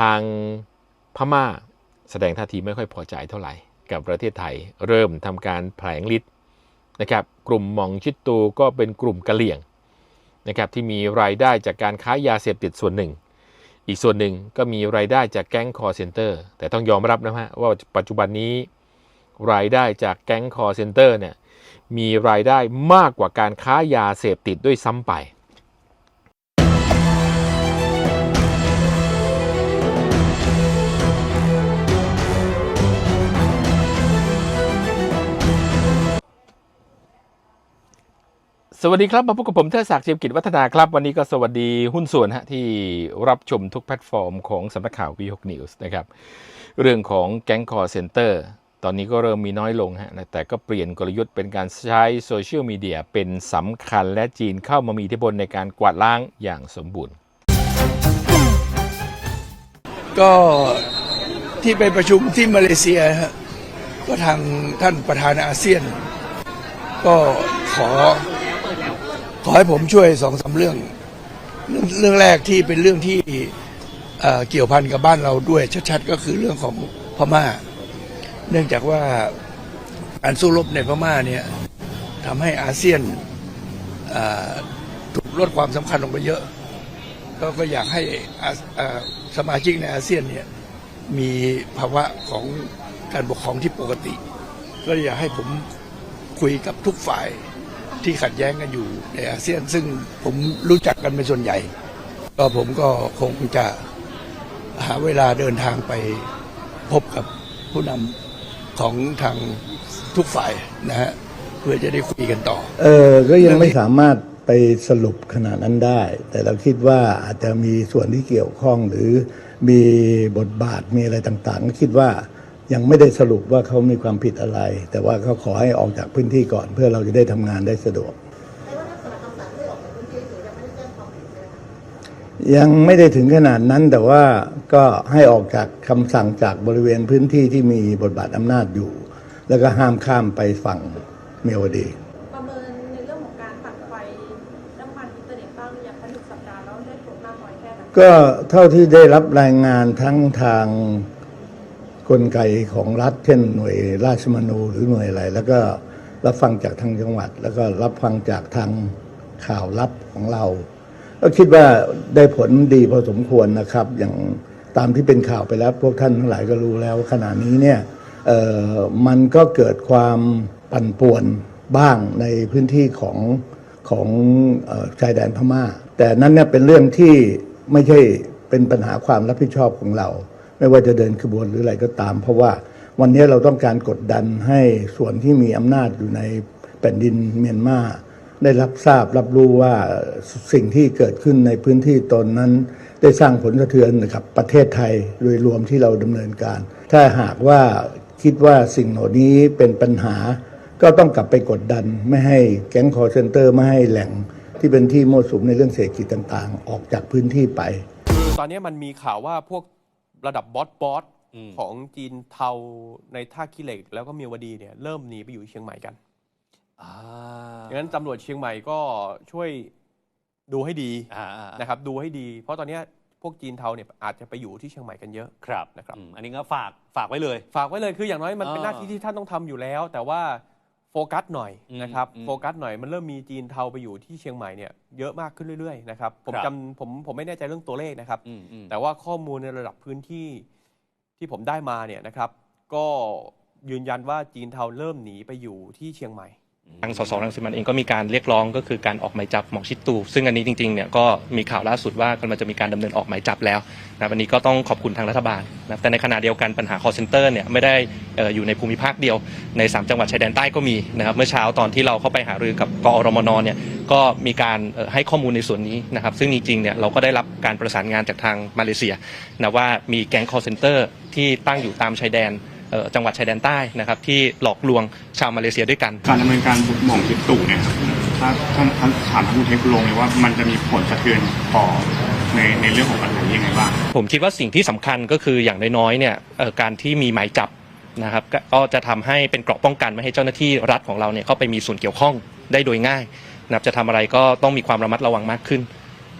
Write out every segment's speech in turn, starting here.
ทางพม่าแสดงท่าทีไม่ค่อยพอใจเท่าไหร่ กับประเทศไทยเริ่มทำการแผลงฤทธิ์นะครับกลุ่มมองชิดตูก็เป็นกลุ่มกะเหลี่ยงนะครับที่มีรายได้จากการค้ายาเสพติดส่วนหนึ่ง อีกส่วนหนึ่งก็มีรายได้จากแก๊งคอร์เซนเตอร์แต่ต้องยอมรับนะฮะว่าปัจจุบันนี้รายได้จากแก๊งคอร์เซนเตอร์เนี่ยมีรายได้มากกว่าการค้ายาเสพติดด้วยซ้ำไป สวัสดีครับ มาพบกับผมเทศศักดิ์เจียมกิจวัฒนาครับ วันนี้ก็สวัสดีหุ้นส่วนฮะที่รับชมทุกแพลตฟอร์มของสำนักข่าว V6 News นะครับ เรื่องของแก๊งคอร์เซนเตอร์ตอนนี้ก็เริ่มมีน้อยลงฮะแต่ก็เปลี่ยนกลยุทธ์เป็นการใช้โซเชียลมีเดียเป็นสำคัญและจีนเข้ามามีอิทธิพลในการกวาดล้างอย่างสมบูรณ์ ก็ที่ไปประชุมที่มาเลเซียฮะก็ทางท่านประธานอาเซียน ก็ขอ ขอให้ผมช่วยสองสามเรื่อง เรื่องแรกที่เป็นเรื่องที่เเกี่ยวพันกับบ้านเราด้วยชัดๆ ก็คือเรื่องของพม่า เนื่องจากว่าการสู้รบในพม่าเนี่ยทำให้อาเซียนถูกลดความสำคัญลงไปเยอะ ก็ก็อยากให้สมาชิกในอาเซียนเนี่ยมีภาวะของการปกครองที่ปกติ ก็อยากให้ผมคุยกับทุกฝ่าย ที่ขัดแย้งกันอยู่ในอาเซียน ซึ่งผมรู้จักกันเป็นส่วนใหญ่ ก็ผมก็คงจะหาเวลาเดินทางไปพบกับผู้นำของทางทุกฝ่ายนะฮะเพื่อจะได้คุยกันต่อ เออ ก็ยังไม่สามารถไปสรุปขนาดนั้นได้ แต่เราคิดว่าอาจจะมีส่วนที่เกี่ยวข้องหรือมีบทบาทมีอะไรต่างๆก็คิดว่า ยังไม่ได้สรุปว่าเขามีความผิดอะไร แต่ว่าเขาขอให้ออกจากพื้นที่ก่อน เพื่อเราจะได้ทำงานได้สะดวก ยังไม่ได้ถึงขนาดนั้นแต่ว่าก็ให้ออกจากคำสั่งจากบริเวณพื้นที่ที่มีบทบาทอำนาจอยู่ แล้วก็ห้ามข้ามไปฝั่งเมียวดี ประเมินในเรื่องของการตัดไฟน้ำมันอินเทอร์เน็ตบ้างหรือยังคะหนึ่งสัปดาห์แล้วได้ผลมากน้อยแค่ไหน ก็เท่าที่ได้รับรายงานทั้งทาง กลไกของรัฐ เช่นหน่วยราชมนูหรือหน่วยอะไร แล้วก็รับฟังจากทางจังหวัด แล้วก็รับฟังจากทางข่าวลับของเรา ก็คิดว่าได้ผลดีพอสมควรนะครับ อย่างตามที่เป็นข่าวไปแล้ว พวกท่านทั้งหลายก็รู้แล้วขณะนี้เนี่ยเอ่อมันก็เกิดความปั่นป่วนบ้างในพื้นที่ของของออชายแดนพม่า แต่นั้นเนี่ยเป็นเรื่องที่ไม่ใช่เป็นปัญหาความรับผิดชอบของเรา ไม่ว่าจะเดินขบวนหรืออะไรก็ตาม เพราะว่าวันนี้เราต้องการกดดันให้ส่วนที่มีอำนาจอยู่ในแผ่นดินเมียนมาได้รับทราบรับรู้ว่าสิ่งที่เกิดขึ้นในพื้นที่ตนนั้น ได้สร้างผลสะเทือนกับประเทศไทยโดยรวมที่เราดำเนินการ ถ้าหากว่าคิดว่าสิ่งเหล่านี้เป็นปัญหา ก็ต้องกลับไปกดดัน ไม่ให้แก๊งคอร์เซนเตอร์ไม่ให้แหล่งที่เป็นที่มั่วสุมในเรื่องเศรษฐกิจต่างๆ ออกจากพื้นที่ไป ตอนนี้มันมีข่าวว่าพวก ระดับบอสบอสอืม ของจีนเทาในท่าขี้เหล็ก แล้วก็เมียวดีเนี่ยเริ่มหนีไปอยู่เชียงใหม่กันอ่าดังนั้นตำรวจเชียงใหม่ก็ช่วยดูให้ดีอ่าอ่านะครับดูให้ดี เพราะตอนเนี้ยพวกจีนเทาเนี่ยอาจจะไปอยู่ที่เชียงใหม่กันเยอะ ครับนะครับ อืมอันนี้ก็ฝากฝากไว้เลย ฝากไว้เลยคืออย่างน้อยมันเป็นอ่า หน้าที่ที่ท่านต้องทำอยู่แล้ว แต่ว่า โฟกัสหน่อยอืมนะครับอืมโฟกัสหน่อยมันเริ่มมีจีนเทาไปอยู่ที่เชียงใหม่เนี่ยเยอะมากขึ้นเรื่อยๆนะครับผมครับจำผมผมไม่แน่ใจเรื่องตัวเลขนะครับอืมอืมแต่ว่าข้อมูลในระดับพื้นที่ที่ผมได้มาเนี่ยนะครับ ก็ยืนยันว่าจีนเทาเริ่มหนีไปอยู่ที่เชียงใหม่ ทางสสรังสิมันเองก็มีการเรียกร้องก็คือการออกหมายจับหมอชิดตู ซึ่งอันนี้จริงๆเนี่ยก็มีข่าวล่าสุดว่ากำลังจะมีการดำเนินออกหมายจับแล้วนะครับอันนี้ก็ต้องขอบคุณทางรัฐบาลนะครับแต่ในขณะเดียวกันปัญหา call center เนี่ยไม่ได้เอ่ออยู่ในภูมิภาคเดียวใน 3 จังหวัดชายแดนใต้ก็มีนะครับเมื่อเช้าตอนที่เราเข้าไปหารือกับกอรมนเนี่ยก็มีการเอ่อให้ข้อมูลในส่วนนี้นะครับซึ่งจริงๆเนี่ยเราก็ได้รับการประสานงานจากทางมาเลเซียนะว่ามีแก๊ง call center ที่ตั้งอยู่ตามชายแดน จังหวัดชายแดนใต้นะครับที่หลอกลวงชาวมาเลเซียด้วยกันการดำเนินการบุกหม่องทิศตู่เนี่ยถ้าท่านท่านถามท่านคุณเทพลงเลยว่ามันจะมีผลสะเทือนต่อในในเรื่องของปัญหายังไงบ้างผมคิดว่าสิ่งที่สำคัญก็คืออย่างน้อยๆเนี่ยการที่มีหมายจับนะครับก็จะทำให้เป็นเกราะป้องกันไม่ให้เจ้าหน้าที่รัฐของเราเนี่ยเข้าไปมีส่วนเกี่ยวข้องได้โดยง่ายนะครับจะทำอะไรก็ต้องมีความระมัดระวังมากขึ้น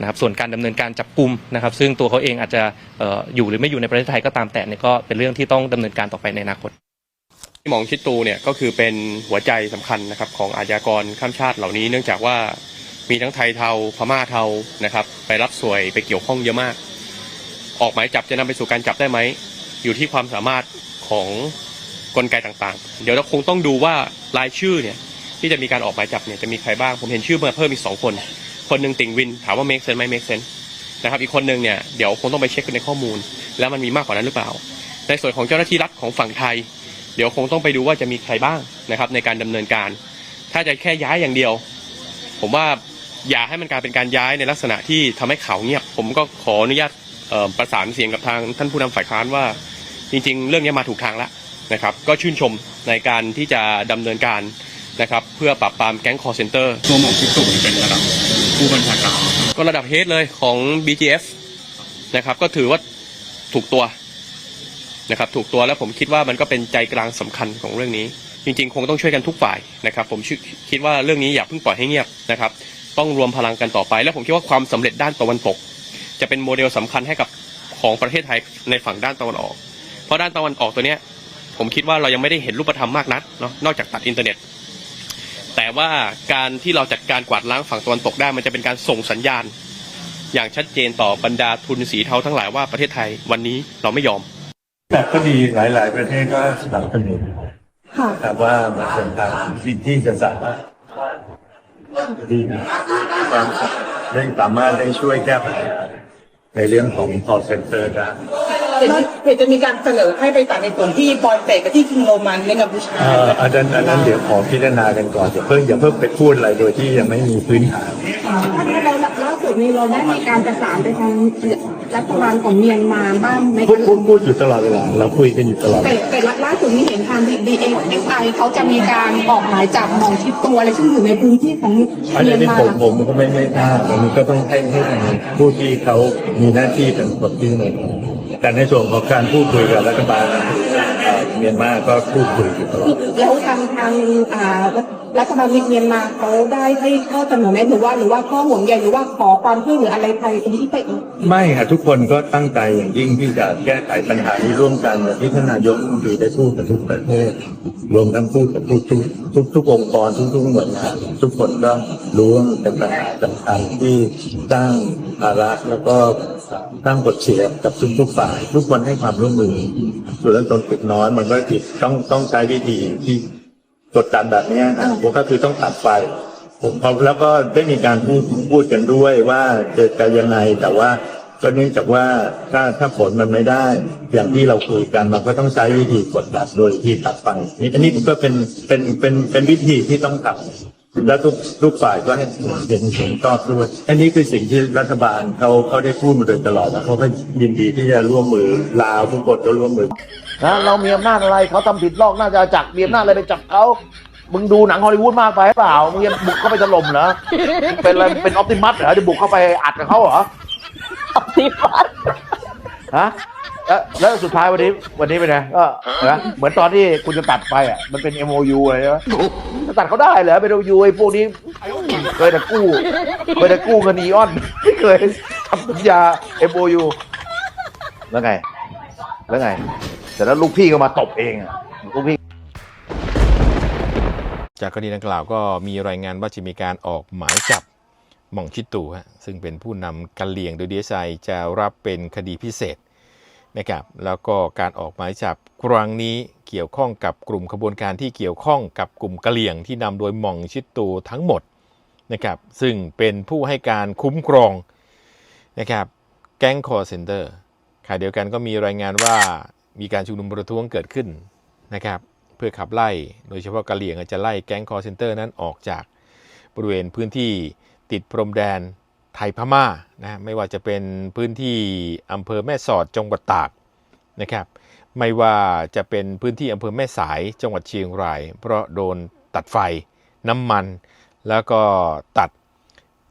นะครับส่วนการดำเนินการจับกลุ่มนะครับ ซึ่งตัวเขาเองอาจจะออยู่หรือไม่อยู่ในประเทศไทยก็ตามแต่เนี่ยก็เป็นเรื่องที่ต้องดำเนินการต่อไปในอนาคตหมองชิดตูเนี่ยก็คือเป็นหัวใจสำคัญนะครับของอาชญากรข้ามชาติเหล่านี้ เนื่องจากว่ามีทั้งไทยเทาพม่าเทานะครับ ไปรับสวยไปเกี่ยวข้องเยอะมาก ออกหมายจับจะนำไปสู่การจับได้ไหม อยู่ที่ความสามารถของกลไกต่างๆ เดี๋ยวเราคงต้องดูว่ารายชื่อเนี่ยที่จะมีการออกหมายจับเนี่ยจะมีใครบ้าง ผมเห็นชื่อมาเพิ่มอีกสองคน คนหนึ่งติ่งวินถามว่า make sense ไหม make sense นะครับอีกคนหนึ่งเนี่ยเดี๋ยวคงต้องไปเช็คในข้อมูล แล้วมันมีมากกว่านั้นหรือเปล่า ในส่วนของเจ้าหน้าที่รัฐของฝั่งไทย เดี๋ยวคงต้องไปดูว่าจะมีใครบ้างนะครับในการดำเนินการ ถ้าจะแค่ย้ายอย่างเดียว ผมว่าอย่าให้มันกลายเป็นการย้ายในลักษณะที่ทำให้ข่าวเงียบ ผมก็ขออนุญาตประสานเสียงกับทางท่านผู้นำฝ่ายค้านว่า จริง ๆ เรื่องนี้มาถูกทางแล้วนะครับ ก็ชื่นชมในการที่จะดำเนินการนะครับ เพื่อปราบปรามแก๊งคอร์เซนเตอร์ตัวหมองชิดตู่เป็นระดับ ผู้บัญชาการก็ระดับเฮดเลยของ BGF นะครับ ก็ถือว่าถูกตัวนะครับ ถูกตัวแล้วผมคิดว่ามันก็เป็นใจกลางสำคัญของเรื่องนี้ จริงๆ คงต้องช่วยกันทุกฝ่ายนะครับ ผมคิดว่าเรื่องนี้อย่าเพิ่งปล่อยให้เงียบนะครับ ต้องรวมพลังกันต่อไป และผมคิดว่าความสำเร็จด้านตะวันตก จะเป็นโมเดลสำคัญให้กับของประเทศไทยในฝั่งด้านตะวันออก เพราะด้านตะวันออกตัวเนี้ยผมคิดว่าเรายังไม่ได้เห็นรูปธรรมมากนักเนาะนอกจากตัดอินเทอร์เน็ต แต่ว่าการที่เราจัดการกวาดล้างฝั่งตะวันตกได้มันจะเป็นการส่งสัญญาณ อย่างชัดเจนต่อบรรดาทุนสีเทาทั้งหลายว่าประเทศไทยวันนี้เราไม่ยอมแต่ก็ดีหลาย ๆ ประเทศก็สนับสนุนแต่ว่ามันเป็นทางสิ่งที่จะสามารถดีความได้สามารถได้ช่วยแก้ปัญหาในเรื่องของ call center ได้ เห็นเห็นจะมีการเสนอให้ไปตัดในส่วนที่บอลเตะกับที่คิงโรมันในกัมพูชาเอ่ออันนั้นอันนั้นเดี๋ยวขอพิจารณากันก่อนอย่าเพิ่งอย่าเพิ่งไปพูดอะไรโดยที่ยังไม่มีพื้นฐาน ท่านเราล่าสุดนี้เราได้มีการประสานไปทางรัฐบาลของเมียนมาบ้างไหมพูดคะพูดพูดอยู่ตลอดเวลาเราคุยกันอยู่ตลอด แต่แต่ล่าสุดนี้เห็นทางดีเอสไอเขาจะมีการออกหมายจับหมองชิดตัวอะไรซึ่งอยู่ในพื้นที่ของอันเมียนนี้มา ผมผมก็ไม่ไม่ทราบอันนี้ก็ต้องให้ให้ทางผู้ที่เขามีหน้าที่เป็นคนที่หนึ่ง แต่ในส่วนของการพูดคุยกับรัฐบาลเมียนมาก็พูดคุยอยู่ตลอดแล้วทางทางรัฐบาลเมียนมาเขาได้ให้ข้อเสนอแนะหรือว่าหรือว่าข้อห่วงใยหรือว่าขอความช่วยเหลืออะไรไทยที่ไปไม่ค่ะทุกคนก็ตั้งใจอย่างยิ่งที่จะแก้ไขปัญหานี้ร่วมกันอย่างที่ท่านนายกรัฐมนตรีได้พูดกับทุกประเทศรวมทั้งพูดกับทุกทุกทุกทุกองค์กรทุกทุกหน่วยงานทุกคนก็รู้ว่ามันเป็นปัญหาสำคัญที่สร้างภาระแล้วก็ สร้งบทเสียกับทุกทุกฝ่าย ทุกคนให้ความร่วมมือส่วนเรื่องตนติดน้อยมันก็ผิดต้องต้องใช้วิธีที่กดดันแบบนี้นะผมก็คือต้องตัดไฟผมพอแล้วก็ได้มีการพูดพูดกันด้วยว่าจะจะยังไงแต่ว่าก็เนื่องจากว่าถ้าถ้าผลมันไม่ได้ อย่างที่เราคุยกันมันก็ต้องใช้วิธีกดดันโดยที่ตัดไฟนี่อันนี้ก็เป็นเป็นเป็นเป็นวิธีที่ต้องทำ แล้วทุกทุกฝ่ายก็ให้เห็นเห็นชอบด้วยอันนี้คือสิ่งที่รัฐบาลเขาเขาได้พูดมาโดยตลอดนะเขาก็ยินดีที่จะร่วมมือลาวทุกคนก็ร่วมมือนะเรามีอำนาจอะไรเขาทำผิดนอกน่าจะจักรมีอำนาจอะไรไปจับเขามึงดูหนังฮอลลีวูดมากไปหรือเปล่ามึงจะบุกเข้าไปถล่มเหรอมึงเป็นอะไรเป็นออปติมัสเหรอจะบุกเข้าไปอัดกับเขาเหรอออปติมัสฮะ แล้วแล้วสุดท้ายวันนี้วันนี้เป็นไงก็นะเหมือนตอนที่คุณจะตัดไปอะมันเป็น MOU อะไรใช่ไหมตัดเขาได้เหรอเป็น MOU ไอ้พวกนี้เคยแต่กู้เคยแต่กู้เงินอีออนไม่เคยทำสัญญา MOU แล้วไง แล้วไง แต่แล้วลูกพี่ก็มาตบเองอะลูกพี่ จากกรณีดังกล่าวก็มีรายงานว่าจะมีการออกหมายจับหม่องชิดตูฮะซึ่งเป็นผู้นำกะเหลี่ยงโดยดีไซจะรับเป็นคดีพิเศษ นะครับแล้วก็การออกหมายจับครั้งนี้เกี่ยวข้องกับกลุ่มขบวนการที่เกี่ยวข้องกับกลุ่มกะเหลี่ยงที่นำโดยหม่องชิดตูทั้งหมดนะครับซึ่งเป็นผู้ให้การคุ้มครองนะครับแก๊งคอร์เซนเตอร์ขณะเดียวกันก็มีรายงานว่ามีการชุมนุมประท้วงเกิดขึ้นนะครับเพื่อขับไล่โดยเฉพาะกะเหลี่ยงจะไล่แก๊งคอร์เซนเตอร์นั้นออกจากบริเวณพื้นที่ติดพรมแดน ทยพม่านะไม่ว่าจะเป็นพื้นที่อำเภอแม่สอดจังหวัดตากนะครับไม่ว่าจะเป็นพื้นที่อำเภอแม่สายจังหวัดเชียงราย เพราะโดนตัดไฟน้ำมัน แล้วก็ตัด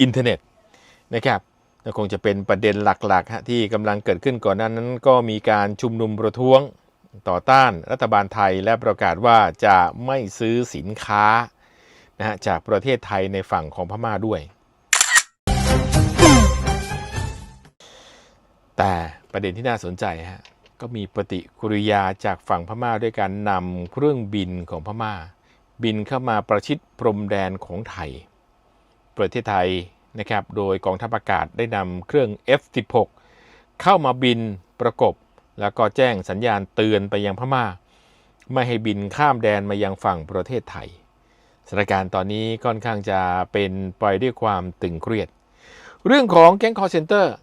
อินเทอร์เน็ตนะครับก็คงจะเป็นประเด็นหลักๆฮะที่กำลังเกิดขึ้นก่อนหนั้นนั้นก็มีการชุมนุมประท้วงต่อต้านรัฐบาลไทยและประกาศว่าจะไม่ซื้อสินค้านะฮะจากประเทศไทยในฝั่งของพม่าด้วย แต่ประเด็นที่น่าสนใจฮะก็มีปฏิกิริยาจากฝั่งพม่าด้วยการนำเครื่องบินของพม่า บินเข้ามาประชิดพรมแดนของไทย ประเทศไทยนะครับโดยกองทัพอากาศได้นำเครื่อง F16 เข้ามาบินประกบ แล้วก็แจ้งสัญญาณเตือนไปยังพม่า ไม่ให้บินข้ามแดนมายังฝั่งประเทศไทยสถานการณ์ตอนนี้ค่อนข้างจะเป็นไปด้วยความตึงเครียด เรื่องของแก๊งคอร์เซนเตอร์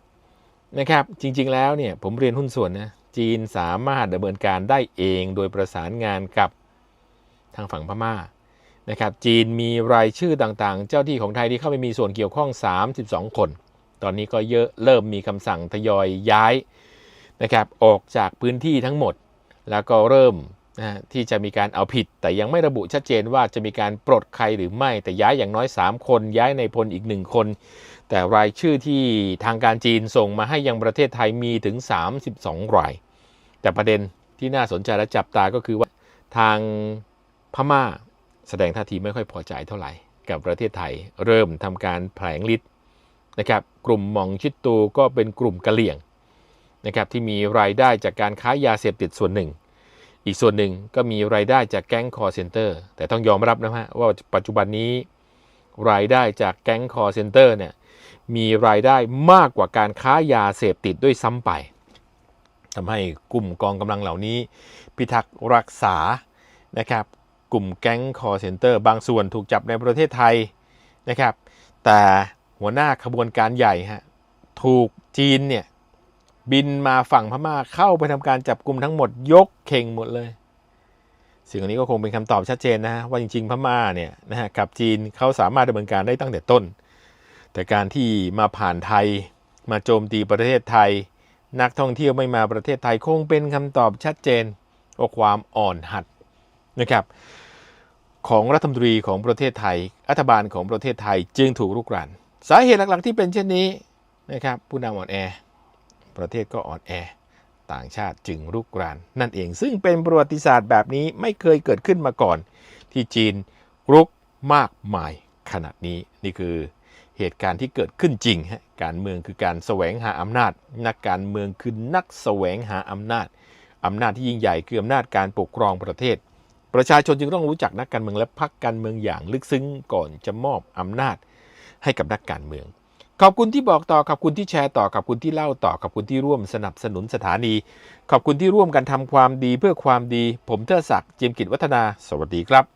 นะครับ จริง ๆ แล้วเนี่ยผมเรียนหุ้นส่วนนะจีนสามารถดำเนินการได้เองโดยประสานงานกับทางฝั่งพม่านะครับ จีนมีรายชื่อต่างๆ เจ้าที่ของไทยที่เข้าไปมีส่วนเกี่ยวข้อง 32 คน ตอนนี้ก็เยอะเริ่มมีคำสั่งทยอยย้ายนะครับออกจากพื้นที่ทั้งหมด แล้วก็เริ่มนะที่จะมีการเอาผิด แต่ยังไม่ระบุชัดเจนว่าจะมีการปลดใครหรือไม่ แต่ย้ายอย่างน้อย 3 คน ย้ายในพลอีกหนึ่งคน แต่รายชื่อที่ทางการจีนส่งมาให้ยังประเทศไทยมีถึง 32 ราย แต่ประเด็นที่น่าสนใจและจับตาก็คือว่าทางพม่าแสดงท่าทีไม่ค่อยพอใจเท่าไหร่ กับประเทศไทยเริ่มทำการแผลงฤทธิ์นะครับกลุ่มมองชิดตูก็เป็นกลุ่มกะเหลี่ยงนะครับที่มีรายได้จากการค้ายาเสพติดส่วนหนึ่ง อีกส่วนหนึ่งก็มีรายได้จากแก๊งคอร์เซนเตอร์แต่ต้องยอมรับนะฮะว่าปัจจุบันนี้รายได้จากแก๊งคอร์เซนเตอร์เนี่ย มีรายได้มากกว่าการค้ายาเสพติดด้วยซ้ำไปทำให้กลุ่มกองกำลังเหล่านี้ พิทักษ์รักษานะครับ กลุ่มแก๊งคอร์เซนเตอร์บางส่วนถูกจับในประเทศไทยนะครับ แต่หัวหน้าขบวนการใหญ่ฮะถูกจีนเนี่ยบินมาฝั่งพม่าเข้าไปทำการจับกลุ่มทั้งหมดยกเข่งหมดเลยสิ่งอันนี้ก็คงเป็นคำตอบชัดเจนนะฮะว่าจริงๆพม่าเนี่ยนะฮะกับจีนเขาสามารถดำเนินการได้ตั้งแต่ต้น แต่การที่มาผ่านไทย มาโจมตีประเทศไทย นักท่องเที่ยวไม่มาประเทศไทยคงเป็นคำตอบชัดเจนว่าความอ่อนหัดนะครับของรัฐมนตรีของประเทศไทย รัฐบาลของประเทศไทยจึงถูกรุกรานสาเหตุหลักๆที่เป็นเช่นนี้นะครับผู้นำอ่อนแอ ประเทศก็อ่อนแอ ต่างชาติจึงรุกราน นั่นเองซึ่งเป็นประวัติศาสตร์แบบนี้ไม่เคยเกิดขึ้นมาก่อน ที่จีนรุกมากมายขนาดนี้นี่คือ เหตุการณ์ที่เกิดขึ้นจริงฮะการเมืองคือการแสวงหาอำนาจ นักการเมืองคือนักแสวงหาอำนาจอำนาจที่ยิ่งใหญ่คืออำนาจการปกครองประเทศ ประชาชนจึงต้องรู้จักนักการเมืองและพรรคการเมืองอย่างลึกซึ้งก่อนจะมอบอำนาจให้กับนักการเมือง ขอบคุณที่บอกต่อ ขอบคุณที่แชร์ต่อ ขอบคุณที่เล่าต่อ ขอบคุณที่ร่วมสนับสนุนสถานี ขอบคุณที่ร่วมกันทำความดีเพื่อความดี ผมเทอศักดิ์จิมกิจวัฒนา สวัสดีครับ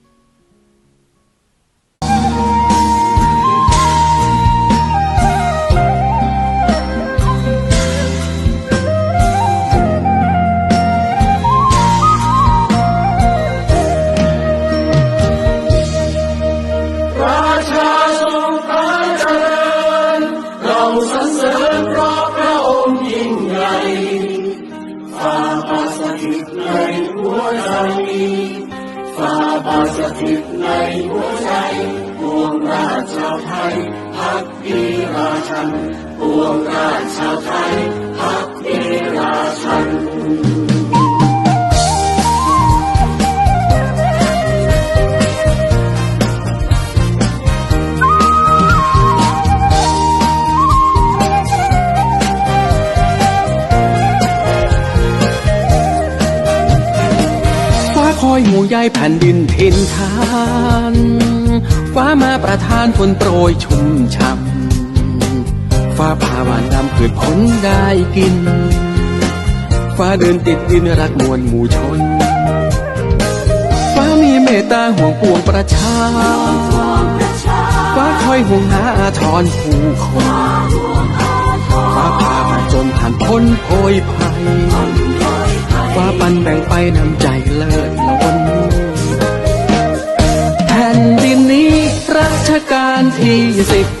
ันปวงราชาไทยพักดีราชันคอยห่วงใยแผ่นดินถิ่นฐาน ฟ้ามาประทานฝนโปรยชุ่มฉ่ำ ฟ้าพาหวานนำพืชผลได้กิน ฟ้าเดินติดดินรักมวลหมู่ชน ฟ้ามีเมตตาห่วงปวงประชา ฟ้าคอยห่วงหาอาทรผู้คน ฟ้าพามาจนผ่านพ้นโพยภัย ฟ้าปันแบ่งไปนำใจเลิศล้นแผ่นดินนี้รัชกาลที่สิบ